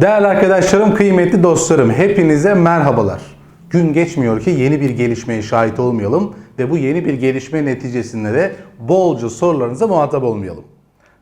Değerli arkadaşlarım, kıymetli dostlarım, hepinize merhabalar. Gün geçmiyor ki yeni bir gelişmeye şahit olmayalım ve bu yeni bir gelişme neticesinde de bolca sorularınıza muhatap olmayalım.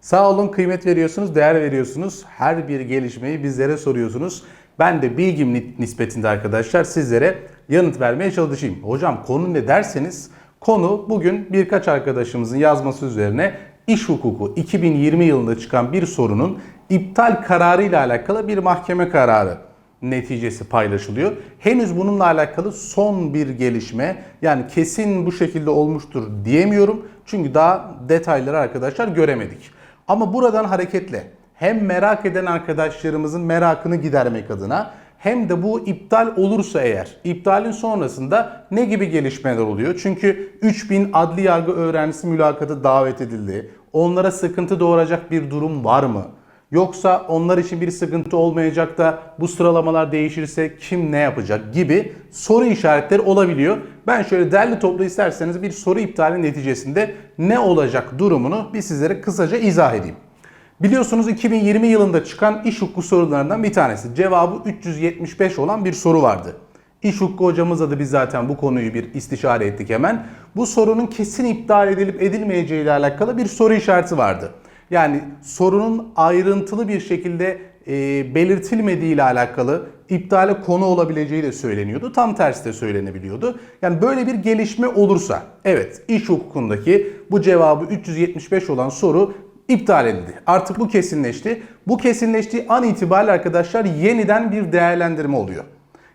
Sağ olun, kıymet veriyorsunuz, değer veriyorsunuz. Her bir gelişmeyi bizlere soruyorsunuz. Ben de bilgim ni- nispetinde arkadaşlar sizlere yanıt vermeye çalışayım. Hocam konu ne derseniz konu bugün birkaç arkadaşımızın yazması üzerine iş hukuku 2020 yılında çıkan bir sorunun iptal kararı ile alakalı bir mahkeme kararı neticesi paylaşılıyor. Henüz bununla alakalı son bir gelişme yani kesin bu şekilde olmuştur diyemiyorum. Çünkü daha detayları arkadaşlar göremedik. Ama buradan hareketle hem merak eden arkadaşlarımızın merakını gidermek adına hem de bu iptal olursa eğer, iptalin sonrasında ne gibi gelişmeler oluyor? Çünkü 3000 adli yargı öğrencisi mülakata davet edildi. Onlara sıkıntı doğuracak bir durum var mı? Yoksa onlar için bir sıkıntı olmayacak da bu sıralamalar değişirse kim ne yapacak gibi soru işaretleri olabiliyor. Ben şöyle derli toplu isterseniz bir soru iptali neticesinde ne olacak durumunu bir sizlere kısaca izah edeyim. Biliyorsunuz 2020 yılında çıkan iş hukuku sorularından bir tanesi. Cevabı 375 olan bir soru vardı. İş hukuku hocamızla da biz zaten bu konuyu bir istişare ettik hemen. Bu sorunun kesin iptal edilip edilmeyeceği ile alakalı bir soru işareti vardı. Yani sorunun ayrıntılı bir şekilde e, belirtilmediği ile alakalı iptale konu olabileceği de söyleniyordu. Tam tersi de söylenebiliyordu. Yani böyle bir gelişme olursa evet iş hukukundaki bu cevabı 375 olan soru iptal edildi. Artık bu kesinleşti. Bu kesinleştiği an itibariyle arkadaşlar yeniden bir değerlendirme oluyor.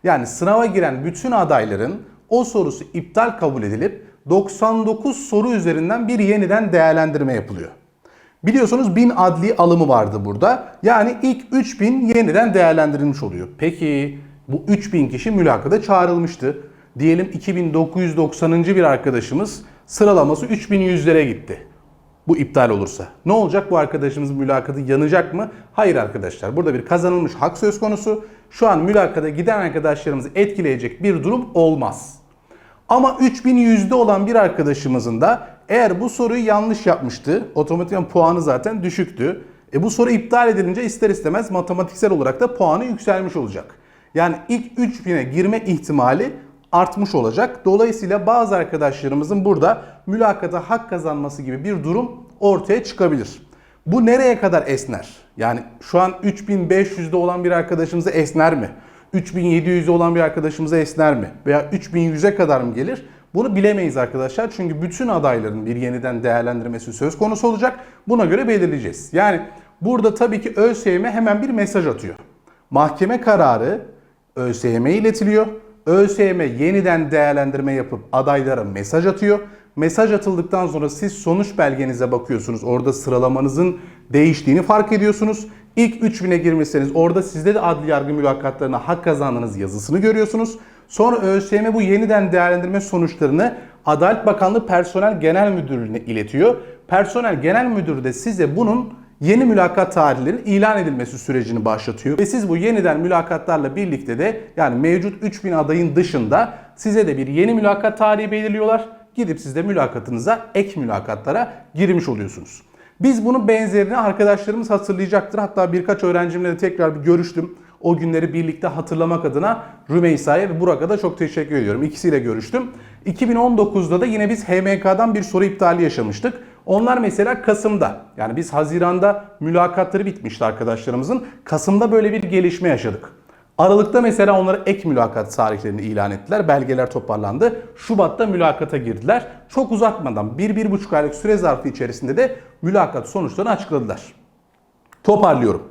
Yani sınava giren bütün adayların o sorusu iptal kabul edilip 99 soru üzerinden bir yeniden değerlendirme yapılıyor. Biliyorsunuz 1000 adli alımı vardı burada. Yani ilk 3000 yeniden değerlendirilmiş oluyor. Peki bu 3000 kişi mülakata çağrılmıştı. Diyelim 2990. bir arkadaşımız sıralaması 3100'lere gitti. Bu iptal olursa. Ne olacak bu arkadaşımızın mülakatı yanacak mı? Hayır arkadaşlar. Burada bir kazanılmış hak söz konusu. Şu an mülakata giden arkadaşlarımızı etkileyecek bir durum olmaz. Ama 3100'de olan bir arkadaşımızın da eğer bu soruyu yanlış yapmıştı, otomatikman puanı zaten düşüktü. E bu soru iptal edilince ister istemez matematiksel olarak da puanı yükselmiş olacak. Yani ilk 3000'e girme ihtimali artmış olacak. Dolayısıyla bazı arkadaşlarımızın burada mülakata hak kazanması gibi bir durum ortaya çıkabilir. Bu nereye kadar esner? Yani şu an 3500'de olan bir arkadaşımıza esner mi? 3700'de olan bir arkadaşımıza esner mi? Veya 3100'e kadar mı gelir? Bunu bilemeyiz arkadaşlar. Çünkü bütün adayların bir yeniden değerlendirmesi söz konusu olacak. Buna göre belirleyeceğiz. Yani burada tabii ki ÖSYM hemen bir mesaj atıyor. Mahkeme kararı ÖSYM'ye iletiliyor. ÖSYM yeniden değerlendirme yapıp adaylara mesaj atıyor. Mesaj atıldıktan sonra siz sonuç belgenize bakıyorsunuz. Orada sıralamanızın değiştiğini fark ediyorsunuz. İlk 3000'e girmişseniz orada sizde de adli yargı mülakatlarına hak kazandığınız yazısını görüyorsunuz. Sonra ÖSYM bu yeniden değerlendirme sonuçlarını Adalet Bakanlığı Personel Genel Müdürlüğü'ne iletiyor. Personel Genel Müdürü de size bunun yeni mülakat tarihlerinin ilan edilmesi sürecini başlatıyor. Ve siz bu yeniden mülakatlarla birlikte de yani mevcut 3000 adayın dışında size de bir yeni mülakat tarihi belirliyorlar. Gidip siz de mülakatınıza ek mülakatlara girmiş oluyorsunuz. Biz bunun benzerini arkadaşlarımız hatırlayacaktır. Hatta birkaç öğrencimle de tekrar bir görüştüm. O günleri birlikte hatırlamak adına Rümeysa'ya ve Burak'a da çok teşekkür ediyorum. İkisiyle görüştüm. 2019'da da yine biz HMK'dan bir soru iptali yaşamıştık. Onlar mesela Kasım'da yani biz Haziran'da mülakatları bitmişti arkadaşlarımızın. Kasım'da böyle bir gelişme yaşadık. Aralıkta mesela onlara ek mülakat tarihlerini ilan ettiler. Belgeler toparlandı. Şubat'ta mülakata girdiler. Çok uzatmadan 1-1,5 aylık süre zarfı içerisinde de mülakat sonuçlarını açıkladılar. Toparlıyorum.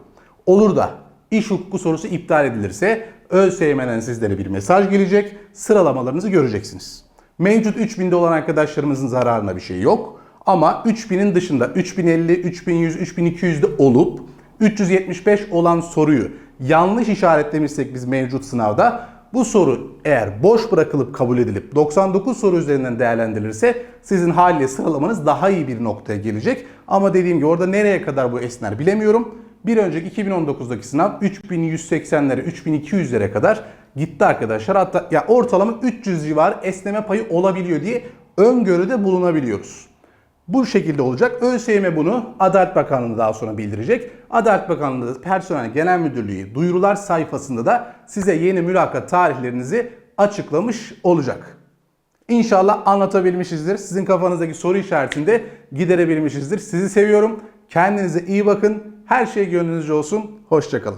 Olur da iş hukuku sorusu iptal edilirse ÖSYM'den sizlere bir mesaj gelecek. Sıralamalarınızı göreceksiniz. Mevcut 3000'de olan arkadaşlarımızın zararına bir şey yok. Ama 3000'in dışında 3050, 3100, 3200'de olup 375 olan soruyu yanlış işaretlemişsek biz mevcut sınavda bu soru eğer boş bırakılıp kabul edilip 99 soru üzerinden değerlendirilirse sizin haliyle sıralamanız daha iyi bir noktaya gelecek. Ama dediğim gibi orada nereye kadar bu esner bilemiyorum. Bir önceki 2019'daki sınav 3180'lere 3200'lere kadar gitti arkadaşlar. Hatta ya ortalama 300 civarı esneme payı olabiliyor diye öngörüde bulunabiliyoruz. Bu şekilde olacak. ÖSYM bunu Adalet Bakanlığı daha sonra bildirecek. Adalet Bakanlığı Personel Genel Müdürlüğü duyurular sayfasında da size yeni mülakat tarihlerinizi açıklamış olacak. İnşallah anlatabilmişizdir. Sizin kafanızdaki soru işaretini de giderebilmişizdir. Sizi seviyorum. Kendinize iyi bakın. Her şey gönlünüzce olsun. Hoşçakalın.